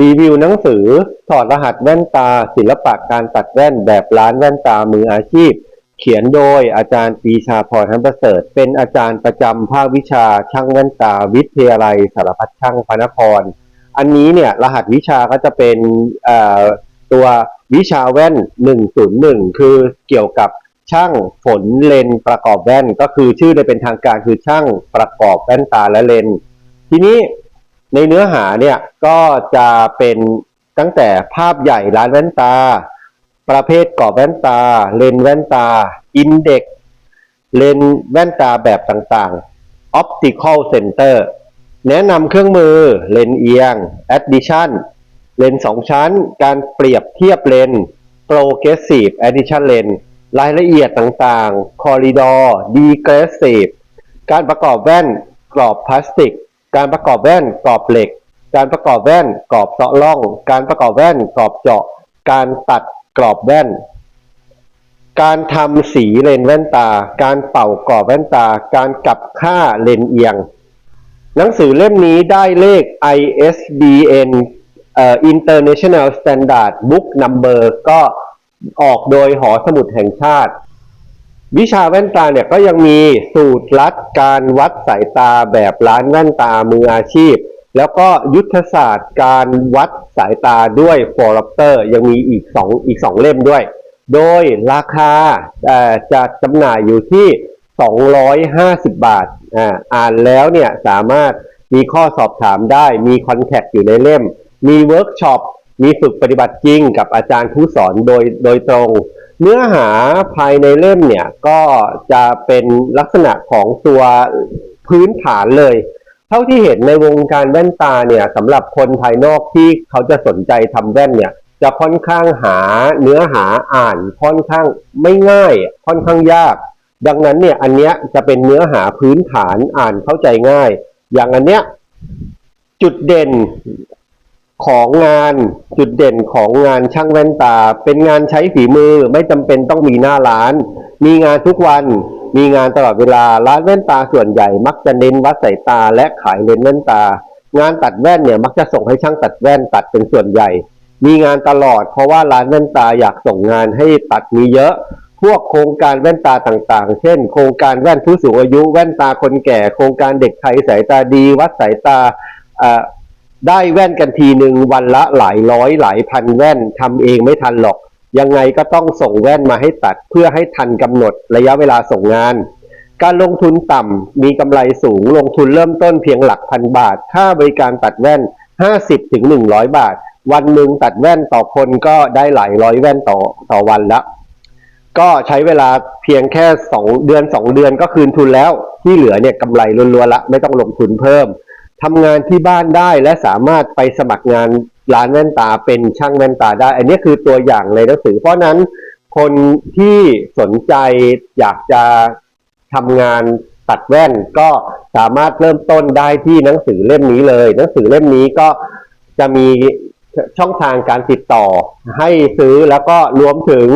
รีวิวหนังสือถอดรหัสแว่นตา ศิลปะการตัดแว่นแบบร้านแว่นตามืออาชีพ เขียนโดยอาจารย์ปีชาพรทันประเสริฐ เป็นอาจารย์ประจำภาควิชาช่างแว่นตา วิทยาลัยสารพัดช่างพระนคร อันนี้เนี่ยรหัสวิชาก็จะเป็นตัววิชาแว่น 101 คือเกี่ยวกับช่างฝนเลนประกอบแว่น ก็คือชื่อได้เป็นทางการคือช่างประกอบแว่นตาและเลน ทีนี้ ในเนื้อหาเนี่ยก็จะเป็นตั้งแต่ภาพใหญ่ร้านแว่นตา ประเภทกรอบแว่นตา เลนแว่นตา อินเด็กเลนแว่นตาแบบต่างๆ Optical Center แนะนำเครื่องมือ เลนเอียง Addition เลนสองชั้น การเปรียบเทียบเลนส์ Progressive Addition Lens รายละเอียดต่างๆ Corridor Degressive การประกอบแว่นกรอบพลาสติก การประกอบแว่นกรอบเหล็ก การประกอบแว่นกรอบเซาะล่อง การประกอบแว่นกรอบเจาะ การตัดกรอบแว่น การทำสีเลนแว่นตา การเป่ากรอบแว่นตา การกลับค่าเลนเอียง หนังสือเล่มนี้ได้เลข ISBN เอ่อ International Standard Book Number ก็ออกโดยหอสมุดแห่งชาติ วิชาแว่นตาเนี่ยก็ยังมีสูตรลัดการวัดสายตาแบบร้านแว่นตามืออาชีพ แล้วก็ยุทธศาสตร์การวัดสายตาด้วยฟอร์รัปเตอร์ยังมีอีก2อีก 2 เล่มด้วย โดยราคาจะจำหน่ายอยู่ที่ 250 บาทอ่าอ่านแล้วเนี่ยสามารถมีข้อสอบถามได้มีคอนแทคอยู่ในเล่ม มีเวิร์กช็อปมีฝึกปฏิบัติจริงกับอาจารย์ผู้สอนโดยโดยตรง เนื้อหาภายในเล่มเนี่ยก็จะเป็นลักษณะของตัวพื้นฐานเลย เท่าที่เห็นในวงการแว่นตาเนี่ยสำหรับคนภายนอกที่เขาจะสนใจทำแว่นเนี่ย จะค่อนข้างหาเนื้อหาอ่านค่อนข้างไม่ง่าย ค่อนข้างยาก ดังนั้นเนี่ยอันเนี้ยจะเป็นเนื้อหาพื้นฐานอ่านเข้าใจง่าย อย่างอันเนี้ยจุดเด่น ของงานจุดเด่นของงานช่างแว่นตา เป็นงานใช้ฝีมือไม่จำเป็นต้องมีหน้าร้าน มีงานทุกวันมีงานตลอดเวลาร้านแว่นตาส่วนใหญ่ มักจะเน้นวัดสายตาและขายเลนส์แว่นตา งานตัดแว่นเนี่ยมักจะส่งให้ช่างตัดแว่นตัดเป็นส่วนใหญ่ มีงานตลอดเพราะว่าร้านแว่นตาอยากส่งงานให้ตัดมีเยอะ พวกโครงการแว่นตาต่างๆ เช่น โครงการแว่นผู้สูงอายุแว่นตาคนแก่ โครงการเด็กไทยสายตาดี วัดสายตาอ่อ ได้แว่นกันทีหนึ่งวันละหลายร้อยหลายพันแว่นทำเองไม่ทันหรอก ยังไงก็ต้องส่งแว่นมาให้ตัดเพื่อให้ทันกำหนดระยะเวลาส่งงาน การลงทุนต่ำมีกำไรสูงลงทุนเริ่มต้นเพียงหลักพันบาท ค่าบริการตัดแว่น 50ถึง100 บาท วันหนึ่งตัดแว่นต่อคนก็ได้หลายร้อยแว่นต่อต่อวันละก็ใช้เวลาเพียงแค่ 2 เดือน 2 เดือนก็คืนทุนแล้ว ที่เหลือเนี่ยกำไรล้วนๆละไม่ต้องลงทุนเพิ่ม ทำงานที่บ้านได้และสามารถไปสมัครงานร้านแว่นตาเป็นช่างแว่นตาได้ อันนี้คือตัวอย่างในหนังสือ เพราะนั้นคนที่สนใจอยากจะทำงานตัดแว่นก็สามารถเริ่มต้นได้ที่หนังสือเล่มนี้เลย หนังสือเล่มนี้ก็จะมีช่องทางการติดต่อให้ซื้อแล้วก็รวมถึง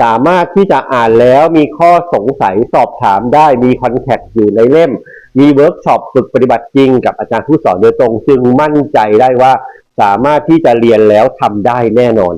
สามารถที่จะอ่านแล้วมีข้อสงสัยสอบถามได้มีคอนแทคอยู่ในเล่ม มีเวิร์กช็อปฝึกปฏิบัติจริงกับอาจารย์ผู้สอนโดยตรง จึงมั่นใจได้ว่าสามารถที่จะเรียนแล้วทำได้แน่นอน